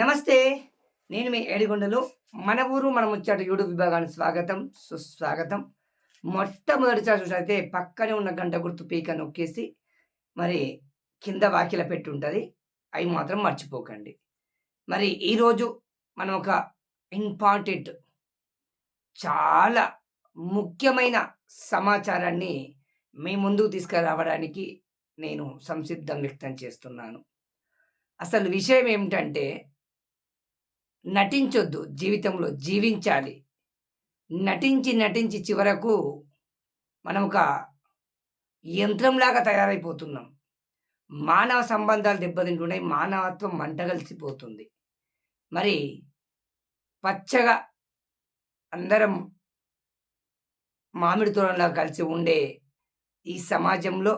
నమస్తే నేను మీ ఏడిగొండలు. మన ఊరు మన ముచ్చట యూట్యూబ్ విభాగానికి స్వాగతం సుస్వాగతం. మొట్టమొదటిసారి చూసినైతే పక్కనే ఉన్న గంట గుర్తు పీక నొక్కేసి మరి కింద వాకిల పెట్టి ఉంటుంది. అవి మాత్రం మర్చిపోకండి. మరి ఈరోజు మనం ఒక ఇంపార్టెంట్ చాలా ముఖ్యమైన సమాచారాన్ని మీ ముందుకు తీసుకురావడానికి నేను సంసిద్ధం వ్యక్తం చేస్తున్నాను. అసలు విషయం ఏమిటంటే నటించొద్దు జీవితంలో జీవించాలి. నటించి నటించి చివరకు మనం ఒక యంత్రంలాగా తయారైపోతున్నాం. మానవ సంబంధాలు దెబ్బతింటున్నాయి మానవత్వం మంటగలిసిపోతుంది మరి పచ్చగా అందరం మామిడి తోరణలా కలిసి ఉండే ఈ సమాజంలో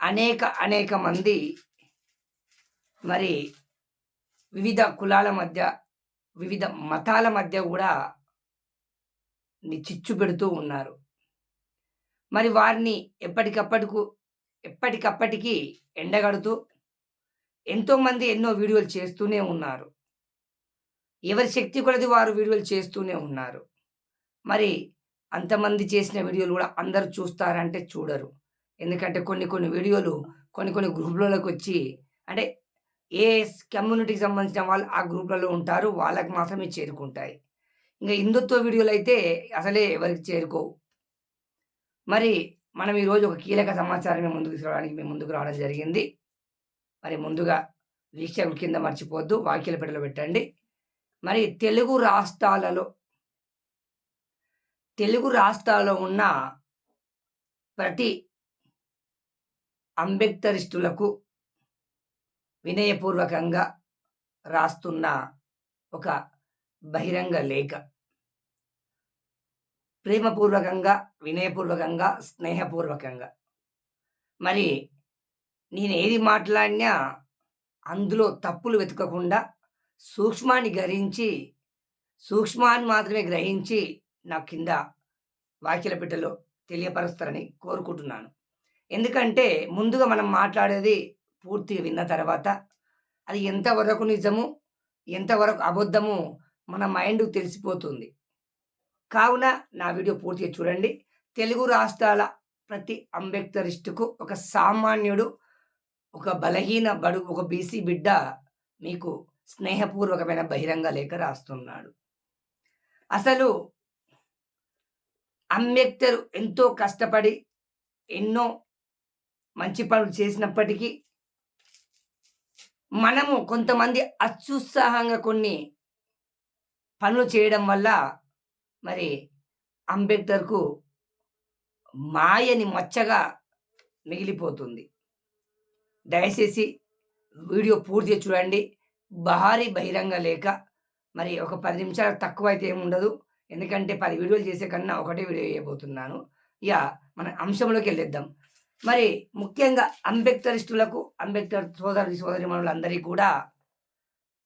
అనేక అనేక మంది మరి వివిధ కులాల మధ్య వివిధ మతాల మధ్య కూడా చిచ్చు పెడుతూ ఉన్నారు. మరి వారిని ఎప్పటికప్పటికు ఎప్పటికప్పటికి ఎండగడుతూ ఎంతోమంది ఎన్నో వీడియోలు చేస్తూనే ఉన్నారు. ఎవరి శక్తి కొలది వారు వీడియోలు చేస్తూనే ఉన్నారు. మరి అంతమంది చేసిన వీడియోలు కూడా అందరూ చూస్తారంటే చూడరు. ఎందుకంటే కొన్ని కొన్ని వీడియోలు కొన్ని కొన్ని గ్రూపులలోకి వచ్చి అంటే ఏ కమ్యూనిటీకి సంబంధించిన వాళ్ళు ఆ గ్రూప్లలో ఉంటారు వాళ్ళకి మాత్రమే చేరుకుంటాయి. ఇంకా హిందుత్వ వీడియోలు అయితే అసలే ఎవరికి చేరుకోవు. మరి మనం ఈరోజు ఒక కీలక సమాచారం ముందుకు తీసుకురావడానికి మేము ముందుకు రావడం జరిగింది. మరి ముందుగా వీక్షకుల కింద మర్చిపోద్దు వాక్యాల పెట్టలో పెట్టండి. మరి తెలుగు రాష్ట్రాలలో తెలుగు రాష్ట్రాల్లో ఉన్న ప్రతి అంబేద్కరిస్టులకు వినయపూర్వకంగా రాస్తున్న ఒక బహిరంగ లేఖ. ప్రేమపూర్వకంగా వినయపూర్వకంగా స్నేహపూర్వకంగా. మరి నేను ఏది మాట్లాడినా అందులో తప్పులు వెతకకుండా సూక్ష్మాన్ని గ్రహించి సూక్ష్మాన్ని మాత్రమే గ్రహించి నా కింద వాక్యల పెట్టెలో తెలియపరుస్తారని కోరుకుంటున్నాను. ఎందుకంటే ముందుగా మనం మాట్లాడేది పూర్తిగా విన్న తర్వాత అది ఎంతవరకు నిజము ఎంతవరకు అబద్ధము మన మైండ్ తెలిసిపోతుంది. కావున నా వీడియో పూర్తిగా చూడండి. తెలుగు రాష్ట్రాల ప్రతి అంబేద్కరిస్టుకు ఒక సామాన్యుడు ఒక బలహీన బడు ఒక బీసీ బిడ్డ మీకు స్నేహపూర్వకమైన బహిరంగ లేఖ రాస్తున్నాడు. అసలు అంబేద్కర్ ఎంతో కష్టపడి ఎన్నో మంచి పనులు చేసినప్పటికీ మనము కొంతమంది అత్యుత్సాహంగా కొన్ని పనులు చేయడం వల్ల మరి అంబేద్కర్కు మాయని మచ్చగా మిగిలిపోతుంది. దయచేసి వీడియో పూర్తిగా చూడండి. భారీ బహిరంగ లేక మరి ఒక పది నిమిషాలు తక్కువ అయితే ఏమి ఉండదు. ఎందుకంటే పది వీడియోలు చేసే కన్నా ఒకటే వీడియో చేయబోతున్నాను. ఇక మన అంశంలోకి వెళ్ళేద్దాం. మరి ముఖ్యంగా అంబేద్కరిస్టులకు అంబేద్కర్ సోదరి సోదరి మనులందరికీ కూడా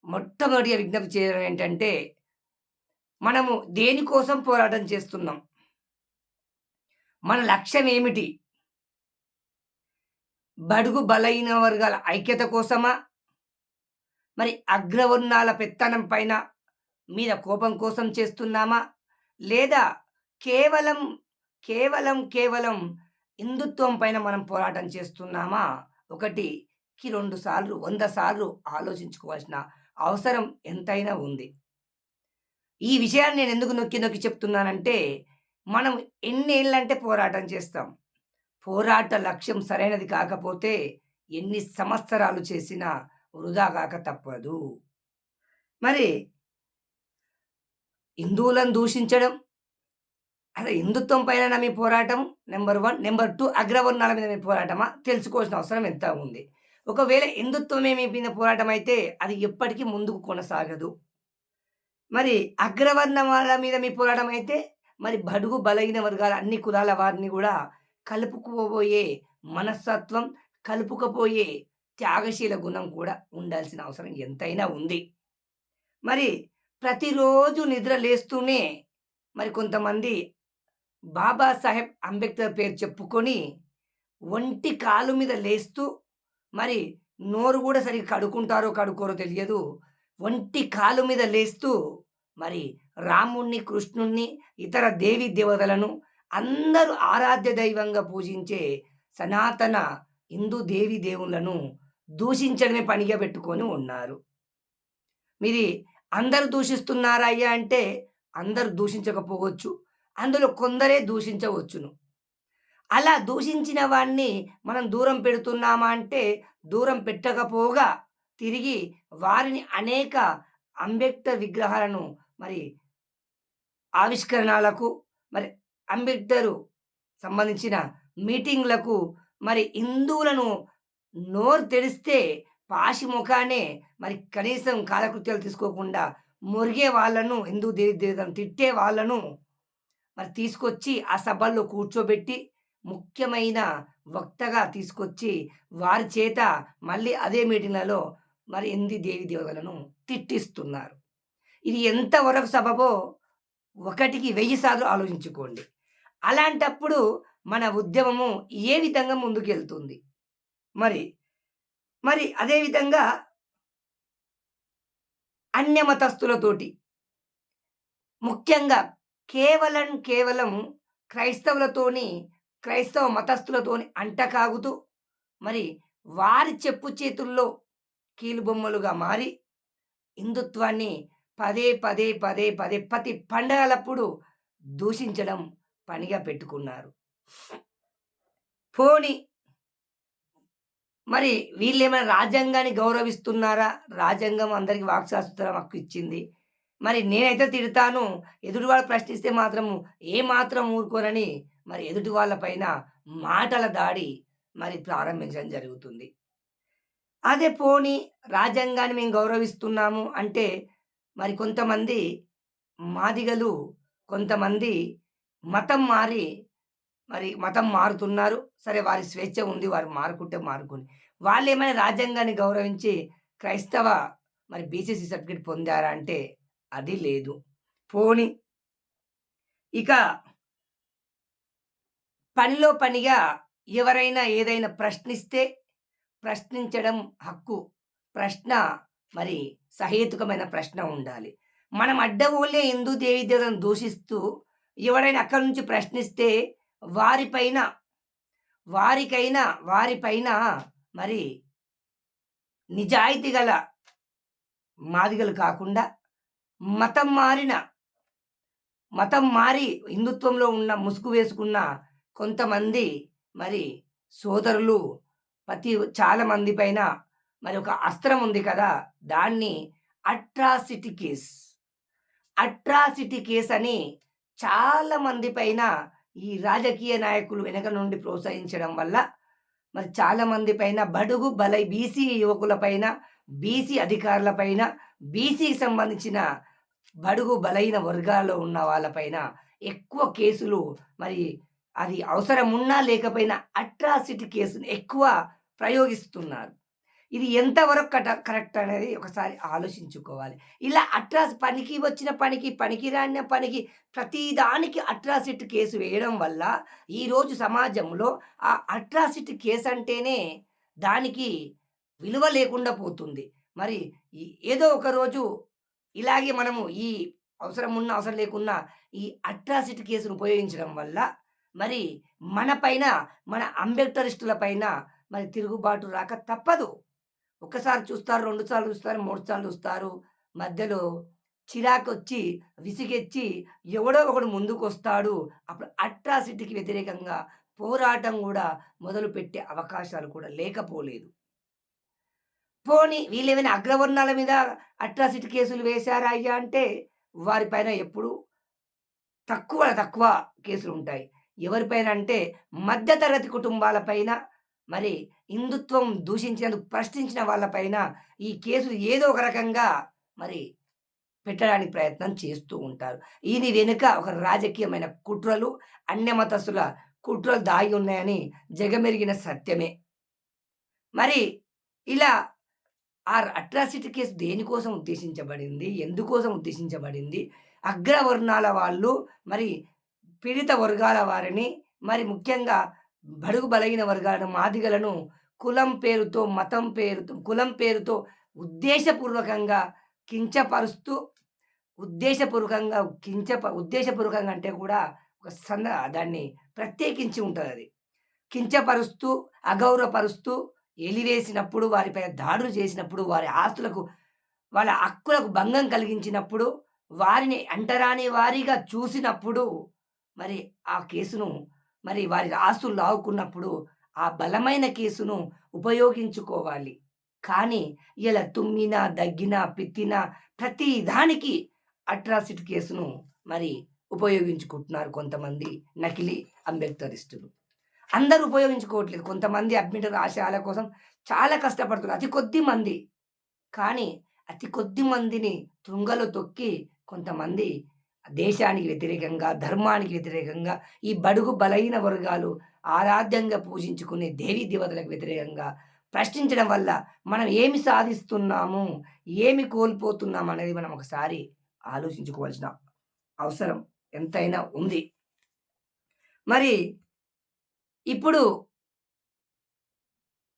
మొట్టమొదటిగా విజ్ఞప్తి చేయడం ఏంటంటే మనము దేనికోసం పోరాటం చేస్తున్నాం? మన లక్ష్యం ఏమిటి? బడుగు బలైన వర్గాల ఐక్యత కోసమా? మరి అగ్రవర్ణాల పెత్తనం పైన మీద కోపం కోసం చేస్తున్నామా? లేదా కేవలం కేవలం కేవలం హిందుత్వం పైన మనం పోరాటం చేస్తున్నామా? ఒకటికి రెండు సార్లు వంద సార్లు ఆలోచించుకోవాల్సిన అవసరం ఎంతైనా ఉంది. ఈ విషయాన్ని నేను ఎందుకు నొక్కి నొక్కి చెప్తున్నానంటే మనం ఎన్నేళ్ళంటే పోరాటం చేస్తాం. పోరాట లక్ష్యం సరైనది కాకపోతే ఎన్ని సంవత్సరాలు చేసినా వృధా కాక తప్పదు. మరి హిందువులను దూషించడం అదే హిందుత్వం పైన మీ పోరాటం? నెంబర్ వన్ నెంబర్ టూ అగ్రవర్ణాల మీద మీ పోరాటమా? తెలుసుకోవాల్సిన అవసరం ఎంత ఉంది? ఒకవేళ హిందుత్వమే మీ మీద పోరాటం అయితే అది ఎప్పటికీ ముందుకు కొనసాగదు. మరి అగ్రవర్ణాల మీద మీ పోరాటం అయితే మరి బడుగు బలహీన వర్గాల అన్ని కులాల వారిని కూడా కలుపుకోబోయే మనస్తత్వం కలుపుకపోయే త్యాగశీల గుణం కూడా ఉండాల్సిన అవసరం ఎంతైనా ఉంది. మరి ప్రతిరోజు నిద్ర లేస్తూనే మరి కొంతమంది బాబాసాహెబ్ అంబేద్కర్ పేరు చెప్పుకొని ఒంటి కాలు మీద లేస్తూ మరి నోరు కూడా సరిగ్గా కడుక్కుంటారో కడుక్కోరో తెలియదు. ఒంటి కాలు మీద లేస్తూ మరి రాముణ్ణి కృష్ణుణ్ణి ఇతర దేవి దేవతలను అందరూ ఆరాధ్య దైవంగా పూజించే సనాతన హిందూ దేవి దేవుళ్ళను దూషించడమే పనిగా పెట్టుకొని ఉన్నారు. మీది అందరు దూషిస్తున్నారా అయ్యా అంటే అందరూ దూషించకపోవచ్చు. అందులో కొందరే దూషించవచ్చును. అలా దూషించిన వాడిని మనం దూరం పెడుతున్నామా అంటే దూరం పెట్టకపోగా తిరిగి వారిని అనేక అంబేద్కర్ విగ్రహాలను మరి ఆవిష్కరణలకు మరి అంబేద్కరు సంబంధించిన మీటింగ్లకు మరి హిందువులను నోరు తెరిస్తే పాషి ముఖానే మరి కనీసం కాలకృత్యాలు తీసుకోకుండా మురిగే వాళ్ళను హిందూ దేవి దేవతను తిట్టే వాళ్ళను మరి తీసుకొచ్చి ఆ సభల్లో కూర్చోబెట్టి ముఖ్యమైన వక్తగా తీసుకొచ్చి వారి చేత మళ్ళీ అదే మీటింగ్లలో మరి హిందీ దేవి దేవతలను తిట్టిస్తున్నారు. ఇది ఎంతవరకు సబబో ఒకటికి వెయ్యి సార్లు ఆలోచించుకోండి. అలాంటప్పుడు మన ఉద్యమము ఏ విధంగా ముందుకెళ్తుంది? మరి మరి అదేవిధంగా అన్యమతస్తులతోటి ముఖ్యంగా కేవలం కేవలం క్రైస్తవులతోని క్రైస్తవ మతస్థులతోని అంటకాగుతూ మరి వారి చెప్పు చేతుల్లో కీలుబొమ్మలుగా మారి హిందుత్వాన్ని పదే పదే పదే పదే ప్రతి పండగలప్పుడు దూషించడం పనిగా పెట్టుకున్నారు. పోని మరి వీళ్ళేమైనా రాజ్యాంగాన్ని గౌరవిస్తున్నారా? రాజ్యాంగం అందరికీ వాక్శాస్త్రం హక్కు ఇచ్చింది. మరి నేనైతే తిడతాను ఎదుటి వాళ్ళు ప్రశ్నిస్తే మాత్రము ఏ మాత్రం ఊరుకోనని మరి ఎదుటి వాళ్ళ పైన మాటల దాడి మరి ప్రారంభించడం జరుగుతుంది. అదే పోని రాజ్యాంగాన్ని మేము గౌరవిస్తున్నాము అంటే మరి కొంతమంది మాదిగలు కొంతమంది మతం మారి మరి మతం మారుతున్నారు. సరే వారి స్వేచ్ఛ ఉంది వారు మారుకుంటే మారుకుని వాళ్ళు ఏమైనా రాజ్యాంగాన్ని గౌరవించి క్రైస్తవ మరి బీసీసీ సర్టిఫికేట్ పొందారా అంటే అది లేదు. పోని ఇక పనిలో పనిగా ఎవరైనా ఏదైనా ప్రశ్నిస్తే ప్రశ్నించడం హక్కు. ప్రశ్న మరి సహేతుకమైన ప్రశ్న ఉండాలి. మనం అడ్డగోలే హిందూ దేవీదేవతను దూషిస్తూ ఎవరైనా అక్కడి నుంచి ప్రశ్నిస్తే వారిపైన వారికైనా వారిపైన మరి నిజాయితీ గల మాదిగలు కాకుండా మతం మారిన మతం మారి హిందుత్వంలో ఉన్న ముసుగు వేసుకున్న కొంతమంది మరి సోదరులు ప్రతి చాలా మంది పైన మరి ఒక అస్త్రం ఉంది కదా దాన్ని అట్రాసిటీ కేస్. అట్రాసిటీ కేస్ అని చాలా మంది పైన ఈ రాజకీయ నాయకులు వెనక నుండి ప్రోత్సహించడం వల్ల మరి చాలా మంది పైన బడుగు బలై బీసీ యువకుల పైన బీసీ అధికారుల పైన బీసీకి సంబంధించిన బడుగు బలైన వర్గాల్లో ఉన్న వాళ్ళపైన ఎక్కువ కేసులు మరి అది అవసరం ఉన్నా లేకపోయినా అట్రాసిటీ కేసును ఎక్కువ ప్రయోగిస్తున్నారు. ఇది ఎంతవరకు కట కరెక్ట్ అనేది ఒకసారి ఆలోచించుకోవాలి. ఇలా అట్రాస్ పనికి వచ్చిన పనికి పనికి రాని పనికి ప్రతిదానికి అట్రాసిటీ కేసు వేయడం వల్ల ఈరోజు సమాజంలో ఆ అట్రాసిటీ కేసు అంటేనే దానికి విలువ లేకుండా పోతుంది. మరి ఏదో ఒక రోజు ఇలాగే మనము ఈ అవసరం ఉన్న అవసరం లేకున్నా ఈ అట్రాసిటీ కేసును ఉపయోగించడం వల్ల మరి మన పైన మన అంబేద్కరిస్టుల పైన మరి తిరుగుబాటు రాక తప్పదు. ఒకసారి చూస్తారు రెండు సార్లు చూస్తారు మూడు సార్లు చూస్తారు. మధ్యలో చిరాకు వచ్చి విసిగెచ్చి ఎవడో ఒకడు ముందుకు వస్తాడు అప్పుడు అట్రాసిటీకి వ్యతిరేకంగా పోరాటం కూడా మొదలు పెట్టే అవకాశాలు కూడా లేకపోలేదు. పోనీ వీళ్ళేమైనా అగ్రవర్ణాల మీద అట్రాసిటీ కేసులు వేశారా అయ్యా అంటే వారిపైన ఎప్పుడు తక్కువ తక్కువ కేసులు ఉంటాయి. ఎవరిపైన అంటే మధ్యతరగతి కుటుంబాలపైన మరి హిందుత్వం దూషించినందుకు ప్రశ్నించిన వాళ్ళపైన ఈ కేసులు ఏదో ఒక రకంగా మరి పెట్టడానికి ప్రయత్నం చేస్తూ ఉంటారు. ఈయన వెనుక ఒక రాజకీయమైన కుట్రలు అన్యమతస్సుల కుట్రలు దాగి ఉన్నాయని జగమెరిగిన సత్యమే. మరి ఇలా ఆ అట్రాసిటీ కేసు దేనికోసం ఉద్దేశించబడింది? ఎందుకోసం ఉద్దేశించబడింది? అగ్రవర్ణాల వాళ్ళు మరి పీడిత వర్గాల వారిని మరి ముఖ్యంగా బడుగు బలగిన వర్గాలను మాదిగలను కులం పేరుతో మతం పేరుతో కులం పేరుతో ఉద్దేశపూర్వకంగా కించపరుస్తూ ఉద్దేశపూర్వకంగా కించప ఉద్దేశపూర్వకంగా అంటే కూడా ఒక సంద దాన్ని ప్రత్యేకించి ఉంటుంది అది. కించపరుస్తూ అగౌరవపరుస్తూ ఎలివేసినప్పుడు వారిపై దాడులు చేసినప్పుడు వారి ఆస్తులకు వాళ్ళ హక్కులకు భంగం కలిగించినప్పుడు వారిని అంటరాని వారిగా చూసినప్పుడు మరి ఆ కేసును మరి వారి ఆస్తులు లావుకున్నప్పుడు ఆ బలమైన కేసును ఉపయోగించుకోవాలి. కానీ ఇలా తుమ్మినా దగ్గినా పిత్తినా ప్రతి దానికి అట్రాసిటీ కేసును మరి ఉపయోగించుకుంటున్నారు కొంతమంది నకిలీ అంబేద్కరిస్టులు. అందరూ ఉపయోగించుకోవట్లేదు. కొంతమంది అడ్మిటర్ ఆశయాల కోసం చాలా కష్టపడుతున్నారు. అతి కొద్ది మంది. కానీ అతి కొద్ది మందిని తుంగలో తొక్కి కొంతమంది దేశానికి వ్యతిరేకంగా ధర్మానికి వ్యతిరేకంగా ఈ బడుగు బలహీన వర్గాలు ఆరాధ్యంగా పూజించుకునే దేవీ దేవతలకు వ్యతిరేకంగా ప్రశ్నించడం వల్ల మనం ఏమి సాధిస్తున్నాము ఏమి కోల్పోతున్నాం అనేది మనం ఒకసారి ఆలోచించుకోవాల్సిన అవసరం ఎంతైనా ఉంది. మరి ఇప్పుడు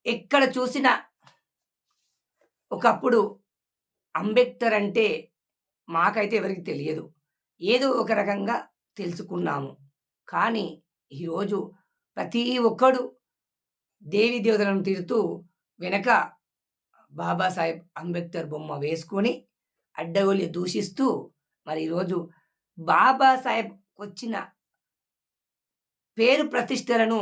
ఎక్కడ చూసినా ఒకప్పుడు అంబేద్కర్ అంటే మాకైతే ఎవరికి తెలియదు. ఏదో ఒక రకంగా తెలుసుకున్నాము. కానీ ఈరోజు ప్రతి ఒక్కడు దేవి దేవతలను తీరుతూ వెనక బాబాసాహెబ్ అంబేద్కర్ బొమ్మ వేసుకొని అడ్డగోలి దూషిస్తూ మరి ఈరోజు బాబాసాహెబ్కి వచ్చిన పేరు ప్రతిష్టలను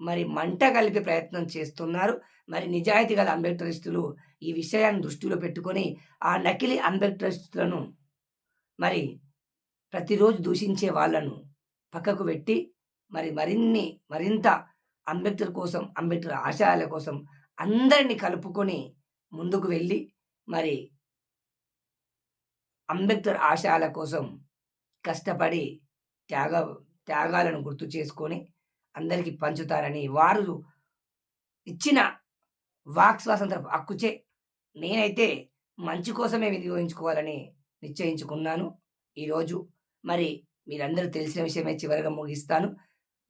మరి మంట కలిపే ప్రయత్నం చేస్తున్నారు. మరి నిజాయితీ గల అంబేద్కరిస్టులు ఈ విషయాన్ని దృష్టిలో పెట్టుకొని ఆ నకిలీ అంబేద్కరిస్టులను మరి ప్రతిరోజు దూషించే వాళ్ళను పక్కకు పెట్టి మరి మరిన్ని మరింత అంబేద్కర్ కోసం అంబేద్కర్ ఆశయాల కోసం అందరినీ కలుపుకొని ముందుకు వెళ్ళి మరి అంబేద్కర్ ఆశయాల కోసం కష్టపడి త్యాగ త్యాగాలను గుర్తు చేసుకొని అందరికీ పంచుతారని వారు ఇచ్చిన వాక్ స్వాతంత్ర హక్కుచే నేనైతే మంచి కోసమే వినియోగించుకోవాలని నిశ్చయించుకున్నాను. ఈరోజు మరి మీరందరూ తెలిసిన విషయమే చివరిగా ముగిస్తాను.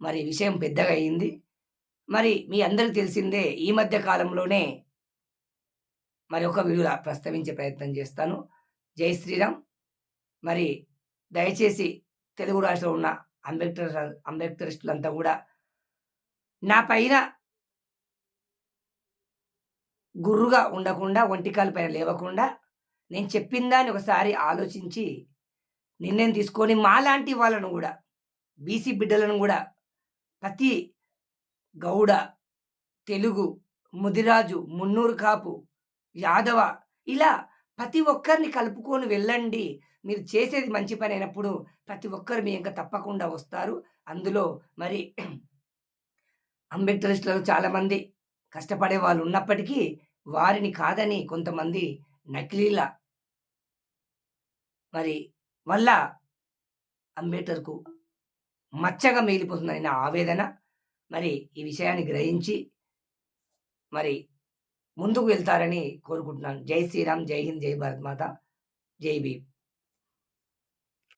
మరి విషయం పెద్దగా అయింది. మరి మీ అందరికి తెలిసిందే ఈ మధ్య కాలంలోనే మరి ఒక వీడియో ప్రస్తావించే ప్రయత్నం చేస్తాను. జై శ్రీరామ్. మరి దయచేసి తెలుగు రాష్ట్రంలో ఉన్న అంబేద్కర్ అంబేద్కరిస్టులంతా కూడా నా పైన గుర్రుగా ఉండకుండా ఒంటికాల పైన లేవకుండా నేను చెప్పిన దాన్ని ఒకసారి ఆలోచించి నిర్ణయం తీసుకొని మాలాంటి వాళ్ళను కూడా బీసీ బిడ్డలను కూడా ప్రతి గౌడ తెలుగు ముదిరాజు మున్నూరు కాపు యాదవ ఇలా ప్రతి ఒక్కరిని కలుపుకొని వెళ్ళండి. మీరు చేసేది మంచి పని అయినప్పుడు ప్రతి ఒక్కరు మీ ఇంకా తప్పకుండా వస్తారు. అందులో మరి అంబేద్కరిస్టులలో చాలామంది కష్టపడే వాళ్ళు ఉన్నప్పటికీ వారిని కాదని కొంతమంది నకిలీల మరి వల్ల అంబేద్కర్కు మచ్చగా మిగిలిపోతుందని నా ఆవేదన. మరి ఈ విషయాన్ని గ్రహించి మరి ముందుకు వెళ్తారని కోరుకుంటున్నాను. జై శ్రీరామ్ జై హింద్ జై భారత్ మాత. జై భీమ్.